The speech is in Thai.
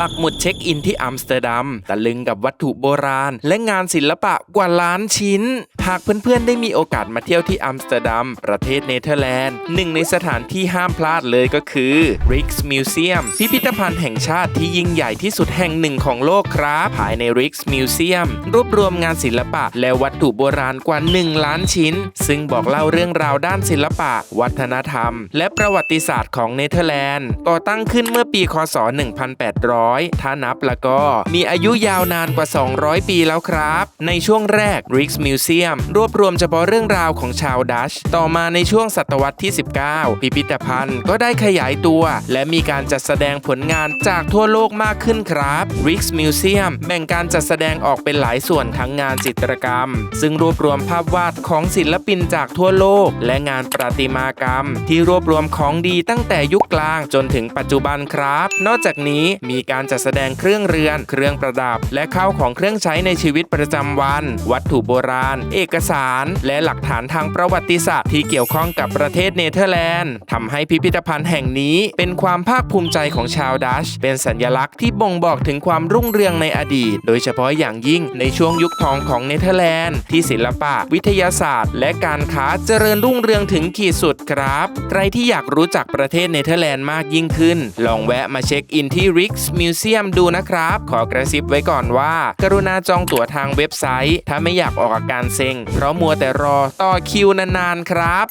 ปักหมุดเช็คอินที่อัมสเตอร์ดัมตะลึงกับวัตถุโบราณ และงานศิลปะกว่าล้านชิ้น หากเพื่อนๆ ได้มีโอกาสมาเที่ยวที่อัมสเตอร์ดัม ประเทศเนเธอร์แลนด์ หนึ่งในสถานที่ห้ามพลาดเลยก็คือ Rijks Museum พิพิธภัณฑ์แห่งชาติที่ยิ่งใหญ่ที่สุดแห่งหนึ่งของโลกครับ ภายใน Rijks Museum รวบรวมงานศิลปะ และวัตถุโบราณกว่า 1 ล้านชิ้น ซึ่งบอกเล่าเรื่องราวด้านศิลปะ วัฒนธรรม และประวัติศาสตร์ของเนเธอร์แลนด์ ก่อตั้งขึ้นเมื่อปี คศ 1800 ถ้านับแล้วก็ มีอายุยาวนานกว่า 200 ปีแล้วครับ ในช่วงแรก Rijks Museum รวบรวมเฉพาะเรื่องราวของชาวดัช ต่อมาในช่วงศตวรรษที่ 19 พิพิธภัณฑ์ก็ได้ขยายตัว และมีการจัดแสดงผลงานจากทั่วโลกมากขึ้นครับ Rijks Museum แบ่งการจัดแสดงออกเป็นหลายส่วนทั้งงานจิตรกรรม ซึ่งรวบรวมภาพวาดของศิลปินจากทั่วโลก และงานประติมากรรม ที่รวบรวมของดีตั้งแต่ยุคกลางจนถึงปัจจุบันครับ นอกจากนี้มีการจัดแสดงเครื่องเรือน เครื่องประดับ และข้าวของเครื่องใช้ในชีวิตประจำวัน วัตถุโบราณ เออกสาร และหลักฐานทางประวัติศาสตร์ที่เกี่ยวข้องกับประเทศเนเธอร์แลนด์ทำให้พิพิธภัณฑ์แห่งนี้เป็นความภาคภูมิใจของชาวดัช เป็นสัญลักษณ์ที่บ่งบอกถึงความรุ่งเรืองในอดีต โดยเฉพาะอย่างยิ่งในช่วงยุคทองของเนเธอร์แลนด์ ที่ศิลปะ วิทยาศาสตร์ และการค้าเจริญรุ่งเรืองถึงขีดสุดครับ ใครที่อยากรู้จักประเทศเนเธอร์แลนด์มากยิ่งขึ้น ลองแวะมาเช็คอินที่ Rijks Museum ดูนะครับ ขอกระซิบไว้ก่อนว่า กรุณาจองตั๋วทางเว็บไซต์ ถ้าไม่อยากออกอาการเซ็งเพราะมัวแต่รอต่อคิวนานๆครับ